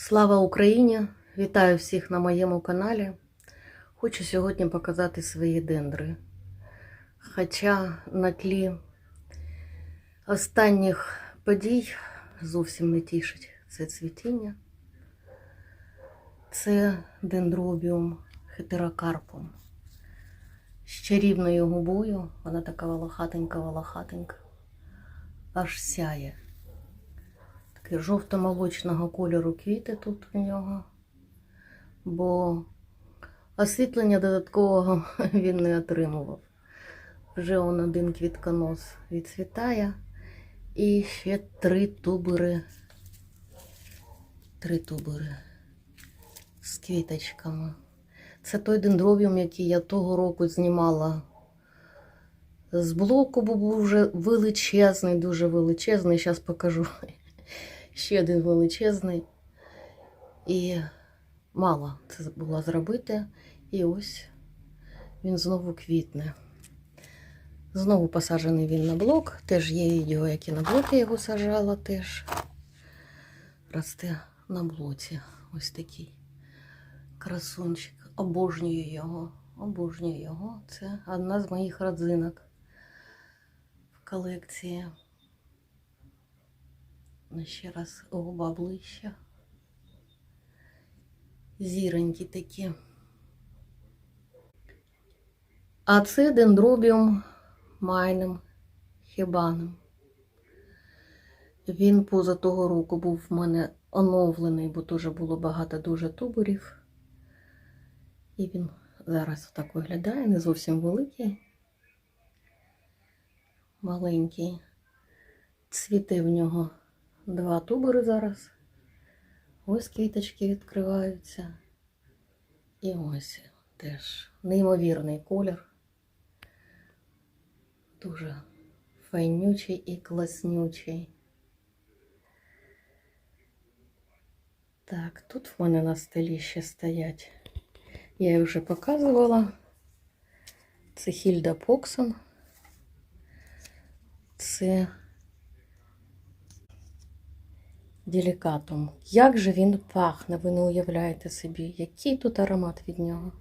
Слава Україні! Вітаю всіх на моєму каналі. Хочу сьогодні показати свої дендри. Хоча на тлі останніх подій зовсім не тішить це цвітіння. Це дендробіум хетерокарпум. З чарівною губою, вона така волохатенька-волохатенька, аж сяє. Такий жовто-молочного кольору квіти тут у нього, бо освітлення додаткового він не отримував. Вже он один квітконос відцвітає. І ще три тубери. Три тубери з квіточками. Це той дендробіум, який я того року знімала з блоку, бо був вже величезний, дуже величезний. Зараз покажу ще один величезний. І мало це було зробити. І ось він знову квітне. Знову посаджений він на блок. Теж є відео, як і на блок я його сажала теж. Росте на блоці. Ось такий красунчик. Обожнюю його. Обожнюю його. Це одна з моїх родзинок в колекції. Ще раз губа ближче. Зіронькі такі. А це дендробіум майним хібаном. Він поза того року був в мене оновлений, бо теж було багато дуже туборів. І він зараз так виглядає, не зовсім великий, маленький. Цвіти в нього два тубори зараз. Ось квіточки відкриваються. І ось теж неймовірний колір. Дуже файнючий і класнючий. Так, тут в мене на столі ще стоять. Я їх вже показувала. Це Хільда Поксон. Це делікатум. Як же він пахне, ви не уявляєте собі, який тут аромат від нього.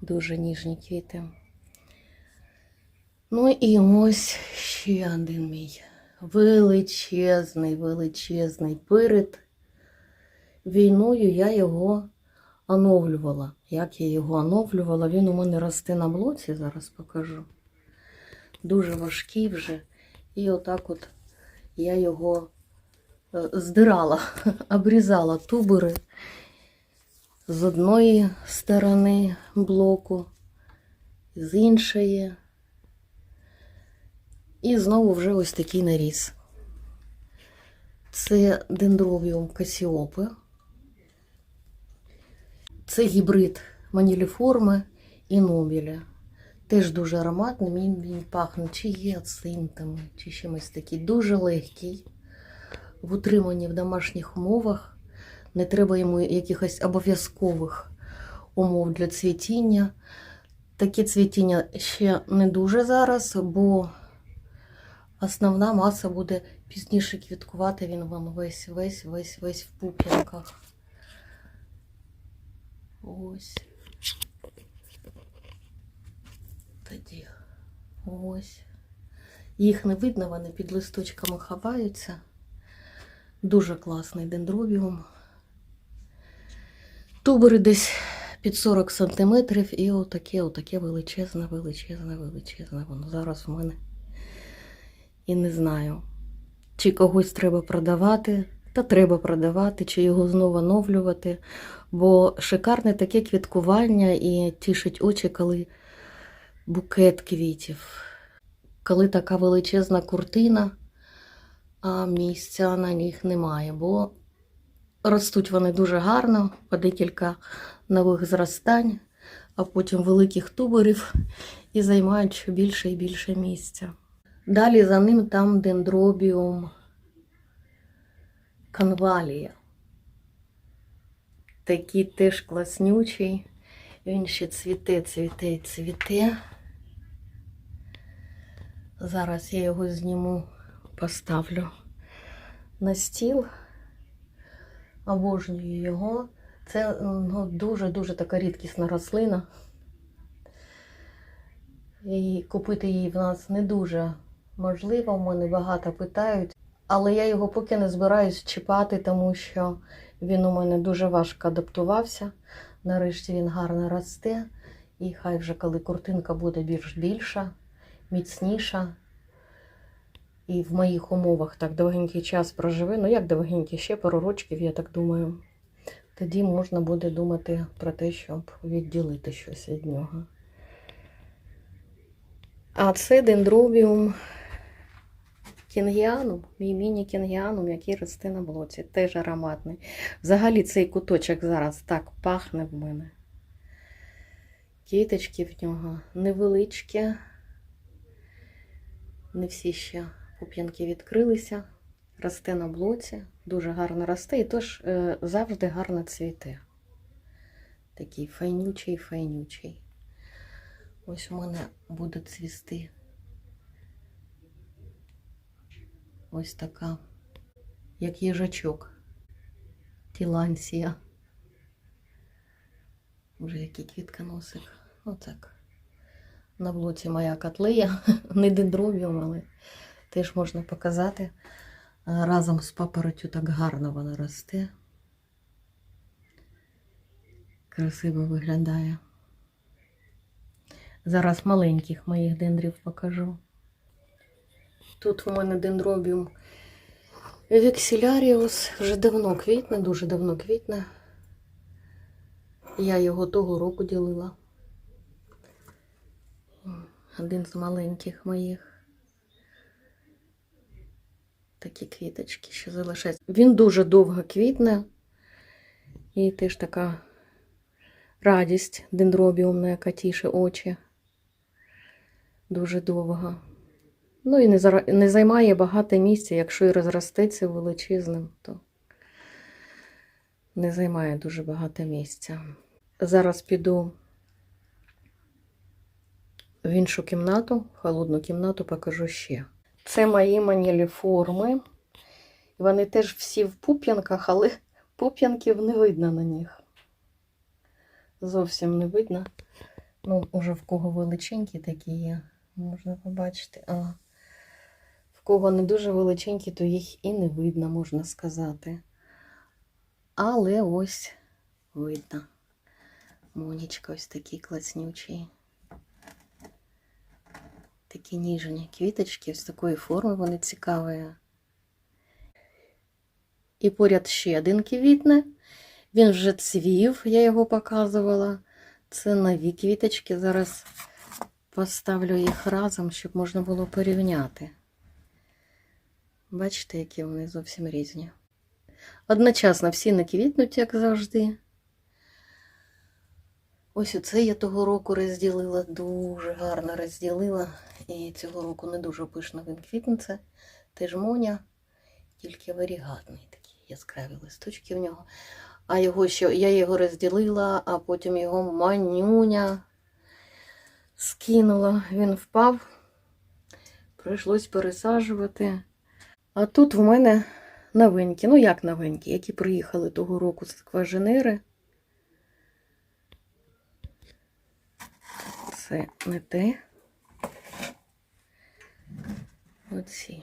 Дуже ніжні квіти. Ну і ось ще один мій величезний, величезний. Перед війною я його оновлювала. Як я його оновлювала, він у мене росте на блоці, зараз покажу. Дуже важкий вже. І отак от я його е, здирала, обрізала тубери з одної сторони блоку, з іншої. І знову вже ось такий наріз. Це дендровіум касіопи. Це гібрид маніліформи і нобіля. Теж дуже ароматний, він, він пахне чи гіацинтами, чи чимось такий. Дуже легкий. В утриманні в домашніх умовах. Не треба йому якихось обов'язкових умов для цвітіння. Таке цвітіння ще не дуже зараз, бо основна маса буде пізніше квіткувати, він вам весь, весь, весь, весь в пуп'янках. Ось. Тоді ось. Їх не видно, вони під листочками ховаються. Дуже класний дендробіум. Тубери десь під 40 сантиметрів і отаке, отаке величезне, величезне, величезне. Воно зараз в мене. І не знаю, чи когось треба продавати, та треба продавати, чи його знову оновлювати. Бо шикарне таке квіткування і тішить очі, коли букет квітів. Коли така величезна куртина, а місця на них немає, бо ростуть вони дуже гарно, по декілька нових зростань, а потім великих туберів і займають ще більше і більше місця. Далі за ним там дендробіум канвалія. Такий теж класнючий. Він ще цвіте, цвіте, цвіте. Зараз я його зніму, поставлю на стіл. Обожнюю його. Це ну, дуже-дуже така рідкісна рослина. І купити її в нас не дуже можливо. У мене багато питають. Але я його поки не збираюсь чіпати, тому що він у мене дуже важко адаптувався. Нарешті він гарно росте. І хай вже коли куртинка буде більш більша, міцніша. І в моїх умовах так довгенький час проживе. Ну як довгенький, ще пару рочків, я так думаю. Тоді можна буде думати про те, щоб відділити щось від нього. А це дендробіум кінгіанум, мій міні-кінгіанум, який росте на блоці. Теж ароматний. Взагалі цей куточок зараз так пахне в мене. Квіточки в нього невеличкі. Не всі ще пуп'янки відкрилися. Росте на блоці, дуже гарно росте і тож е, завжди гарно цвіте. Такий файнючий, файнючий. Ось у мене буде цвісти. Ось така, як їжачок. Тілансія. Вже який квітконосик. Отак. На блоці моя котлея, не дендробіум, але теж можна показати. Разом з папоротю так гарно вона росте. Красиво виглядає. Зараз маленьких моїх дендрів покажу. Тут у мене дендробіум Вексіляріус вже давно квітне, дуже давно квітне. Я його того року ділила. Один з маленьких моїх. Такі квіточки ще залишаються. Він дуже довго квітне. І теж така радість дендробіумна, яка тіше очі. Дуже довго. Ну і не займає багато місця, якщо і розростеться величезним, то не займає дуже багато місця. Зараз піду в іншу кімнату, в холодну кімнату покажу ще. Це мої маніліформи. Вони теж всі в пуп'янках, але пуп'янків не видно на них. Зовсім не видно. Ну, уже в кого величенькі такі є, можна побачити. А в кого не дуже величенькі, то їх і не видно, можна сказати. Але ось видно. Монічка ось такий класнючий. Такі ніжні квіточки, ось такої форми вони цікаві. І поряд ще один квітне. Він вже цвів, я його показувала. Це нові квіточки. Зараз поставлю їх разом, щоб можна було порівняти. Бачите, які вони зовсім різні. Одночасно всі не квітнуть, як завжди. Ось оце я того року розділила, дуже гарно розділила. І цього року не дуже пишно він квітнеться. Теж моня, тільки варігатний такі яскраві листочки в нього. А його ще я його розділила, а потім його манюня скинула. Він впав, прийшлось пересаджувати. А тут в мене новенькі, ну як новенькі, які приїхали того року з скважинери. Це не те. Оці.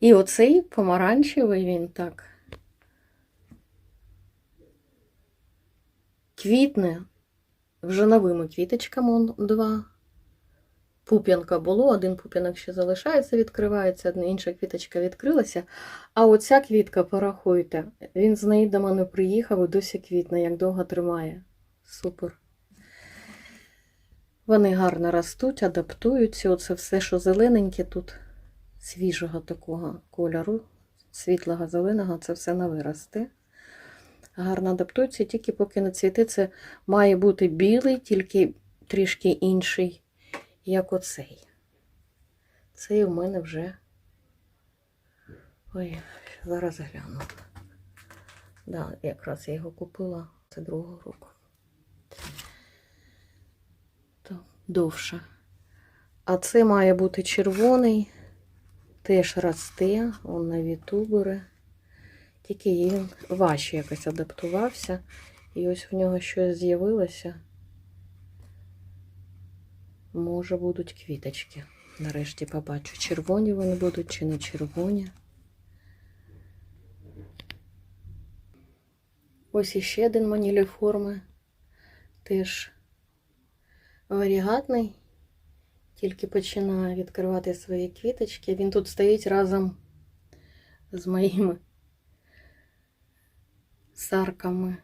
І оцей помаранчевий він так. Квітне вже новими квіточками он два. Пуп'янка було, один пуп'янок ще залишається, відкривається, інша квіточка відкрилася. А оця квітка, порахуйте, він з неї до мене приїхав і досі квітне, як довго тримає. Супер. Вони гарно ростуть, адаптуються. Оце все, що зелененьке тут, свіжого такого кольору, світлого зеленого, це все нове росте. Гарно адаптуються, тільки поки не цвіте, це має бути білий, тільки трішки інший, як оцей. Цей у мене вже. Ой, зараз гляну. Да, якраз я його купила це другого року. Довше. А це має бути червоний, теж росте, он на вітубери. Тільки він важче якось адаптувався. І ось в нього щось з'явилося. Може, будуть квіточки. Нарешті побачу, червоні вони будуть чи не червоні. Ось іще один маніліформи. Теж варігатний. Тільки починає відкривати свої квіточки. Він тут стоїть разом з моїми сарками.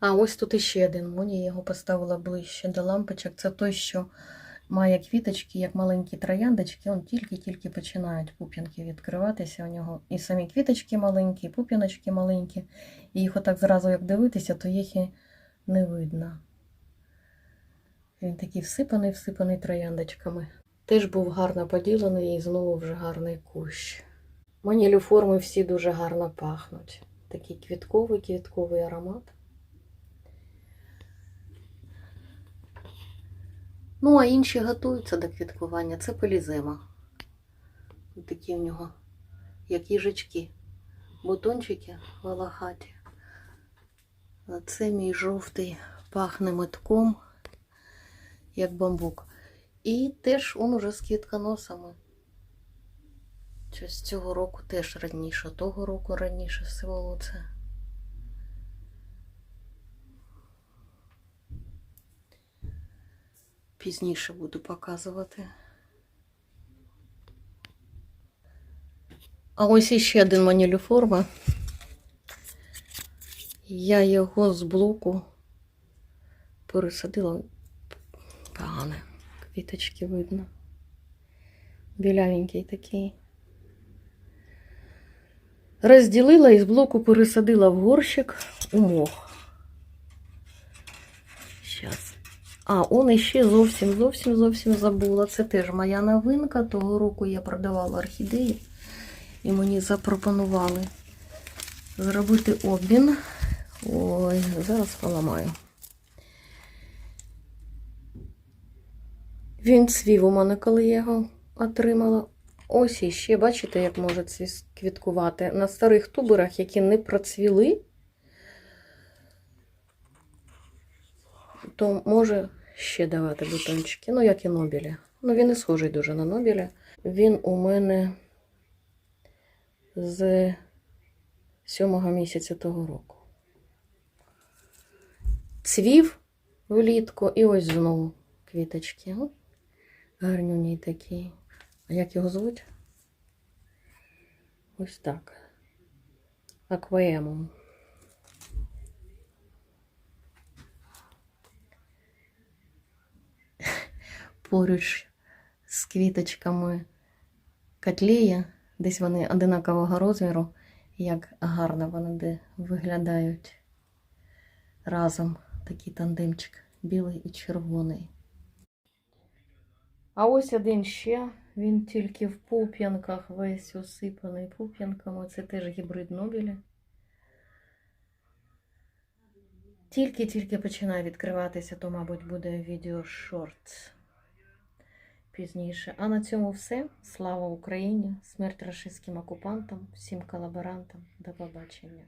А ось тут іще один моні, я його поставила ближче до лампочок. Це той, що має квіточки, як маленькі трояндочки. Он тільки-тільки починають пуп'янки відкриватися у нього. І самі квіточки маленькі, і пуп'яночки маленькі. І їх отак зразу як дивитися, то їх і не видно. Він такий всипаний, всипаний трояндочками. Теж був гарно поділений і знову вже гарний кущ. Манілюформи всі дуже гарно пахнуть. Такий квітковий, квітковий аромат. Ну, а інші готуються до квіткування. Це полізема. Такі в нього, як їжачки. Бутончики волохаті. Це мій жовтий пахне метком, як бамбук. І теж он уже з квітконосами. Щось цього року теж раніше, того року раніше всього це. Пізніше буду показувати. А ось іще один манілюформа. Я його з блоку пересадила. Квіточки видно. Білявенький такий. Розділила і з блоку пересадила в горщик у мох. Щас. А, он іще зовсім, зовсім, зовсім забула. Це теж моя новинка. Того року я продавала орхідеї і мені запропонували зробити обмін. Ой, зараз поламаю. Він цвів у мене, коли я його отримала. Ось іще, бачите, як може квіткувати. На старих туберах, які не процвіли, то може ще давати бутончики. Ну, як і Нобілі. Ну, він і схожий дуже на Нобіля. Він у мене з сьомого місяця того року. Цвів влітку і ось знову квіточки. О, гарнюній такий. А як його звуть? Ось так. Акваемум. Поруч з квіточками котлея, десь вони одинакового розміру, як гарно вони виглядають разом. Такий тандемчик білий і червоний. А ось один ще, він тільки в пуп'янках весь усипаний пуп'янками. Це теж гібрид Нобеля. Тільки-тільки починає відкриватися, то, мабуть, буде відео шорт пізніше. А на цьому все. Слава Україні! Смерть рашистським окупантам, всім колаборантам. До побачення.